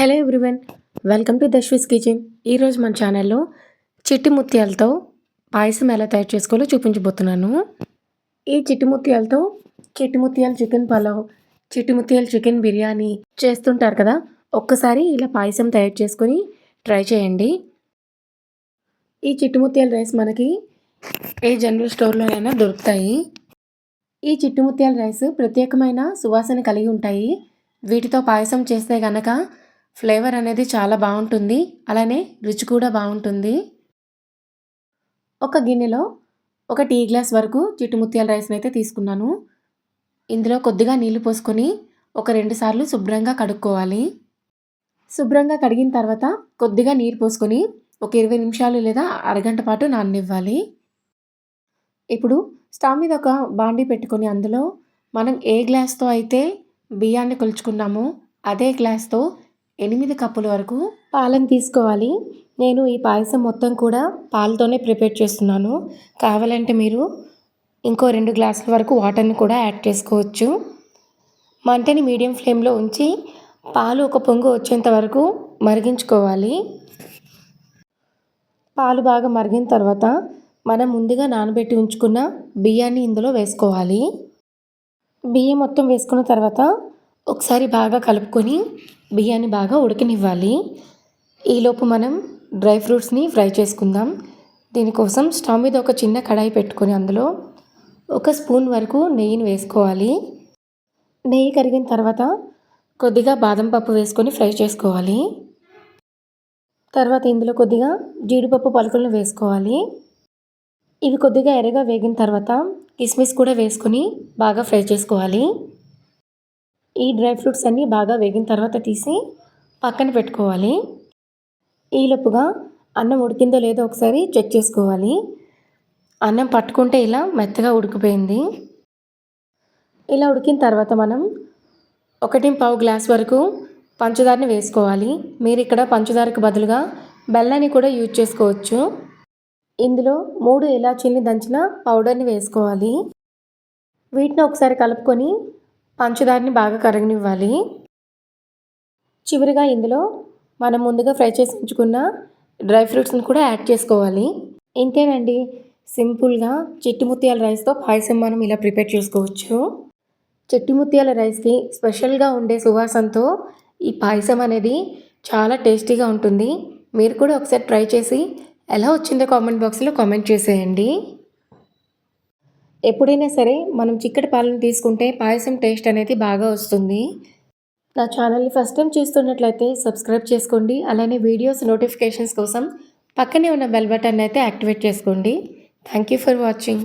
Hello everyone welcome to Dashvis kitchen. ఈరోజు మన ఛానల్లో చిట్టి ముత్యాలతో పాయసం ఎలా తయారు చేసుకోవాలో చూపించబోతున్నాను. ఈ చిట్టి ముత్యాలతో చిట్టి ముత్యాల చికెన్ పలావ్ చిట్టి ముత్యాల చికెన్ బిర్యానీ చేస్తుంటారు కదా? ఒక్కసారి ఇలా పాయసం తయారు చేసుకొని ట్రై చేయండి. ఈ చిట్టి ముత్యాల రైస్ మనకి ఏ జనరల్ స్టోర్లోనైనా దొరుకుతాయి. ఈ చిట్టి ముత్యాల రైస్ ప్రత్యేకమైన సువాసన కలిగి ఉంటాయి. వీటితో పాయసం చేస్తే గనక ఫ్లేవర్ అనేది చాలా బాగుంటుంది. అలానే రుచి కూడా బాగుంటుంది. ఒక గిన్నెలో ఒక టీ గ్లాస్ వరకు చిట్టుముత్యాల రైస్ని అయితే తీసుకున్నాను. ఇందులో కొద్దిగా నీళ్ళు పోసుకొని ఒక రెండు సార్లు శుభ్రంగా కడుక్కోవాలి. శుభ్రంగా కడిగిన తర్వాత కొద్దిగా నీరు పోసుకొని ఒక ఇరవై నిమిషాలు లేదా అరగంట పాటు నాననివ్వాలి. ఇప్పుడు స్టవ్ మీద ఒక బాండీ పెట్టుకొని అందులో మనం ఏ గ్లాస్తో అయితే బియ్యాన్ని కొలుచుకున్నామో అదే గ్లాస్తో ఎనిమిది కప్పుల వరకు పాలను తీసుకోవాలి. నేను ఈ పాయసం మొత్తం కూడా పాలతోనే ప్రిపేర్ చేస్తున్నాను. కావాలంటే మీరు ఇంకో రెండు గ్లాసుల వరకు వాటర్ని కూడా యాడ్ చేసుకోవచ్చు. మంటని మీడియం ఫ్లేమ్లో ఉంచి పాలు ఒక పొంగు వచ్చేంత వరకు మరిగించుకోవాలి. పాలు బాగా మరిగిన తర్వాత మనం ముందుగా నానబెట్టి ఉంచుకున్న బియ్యాన్ని ఇందులో వేసుకోవాలి. బియ్యం మొత్తం వేసుకున్న తర్వాత ఒకసారి బాగా కలుపుకొని బియ్యాన్ని బాగా ఉడకనివ్వాలి. ఈలోపు మనం డ్రై ఫ్రూట్స్ని ఫ్రై చేసుకుందాం. దీనికోసం స్టవ్ మీద ఒక చిన్న కడాయి పెట్టుకొని అందులో ఒక స్పూన్ వరకు నెయ్యిని వేసుకోవాలి. నెయ్యి కరిగిన తర్వాత కొద్దిగా బాదం పప్పు వేసుకొని ఫ్రై చేసుకోవాలి. తర్వాత ఇందులో కొద్దిగా జీడిపప్పు పలుకులను వేసుకోవాలి. ఇవి కొద్దిగా ఎర్రగా వేగిన తర్వాత కిస్మిస్ కూడా వేసుకొని బాగా ఫ్రై చేసుకోవాలి. ఈ డ్రై ఫ్రూట్స్ అన్నీ బాగా వేగిన తర్వాత తీసి పక్కన పెట్టుకోవాలి. ఈలోపుగా అన్నం ఉడికిందో లేదో ఒకసారి చెక్ చేసుకోవాలి. అన్నం పట్టుకుంటే ఇలా మెత్తగా ఉడికిపోయింది. ఇలా ఉడికిన తర్వాత మనం ఒకటి పావు గ్లాస్ వరకు పంచదారని వేసుకోవాలి. మీరు ఇక్కడ పంచదారకు బదులుగా బెల్లాన్ని కూడా యూజ్ చేసుకోవచ్చు. ఇందులో మూడు ఇలాచీల్ని దంచిన పౌడర్ని వేసుకోవాలి. వీటిని ఒకసారి కలుపుకొని పంచదారని బాగా కరగనివ్వాలి. చివరిగా ఇందులో మనం ముందుగా ఫ్రై చేసి ఉంచుకున్న డ్రై ఫ్రూట్స్ని కూడా యాడ్ చేసుకోవాలి. ఇంతేనండి. సింపుల్గా చెట్టు ముత్యాల రైస్తో పాయసం మనం ఇలా ప్రిపేర్ చేసుకోవచ్చు. చెట్టు ముత్యాల రైస్కి స్పెషల్గా ఉండే సువాసనతో ఈ పాయసం అనేది చాలా టేస్టీగా ఉంటుంది. మీరు కూడా ఒకసారి ట్రై చేసి ఎలా వచ్చిందో కామెంట్ బాక్స్లో కామెంట్ చేసేయండి. ఎప్పుడైనా సరే మనం చిక్కటి పాలను తీసుకుంటే పాయసం టేస్ట్ అనేది బాగా వస్తుంది. నా ఛానల్ని ఫస్ట్ టైం చూస్తున్నట్లయితే సబ్స్క్రైబ్ చేసుకోండి. అలానే వీడియోస్ నోటిఫికేషన్స్ కోసం పక్కనే ఉన్న బెల్ బటన్ అయితే యాక్టివేట్ చేసుకోండి. Thank you for watching.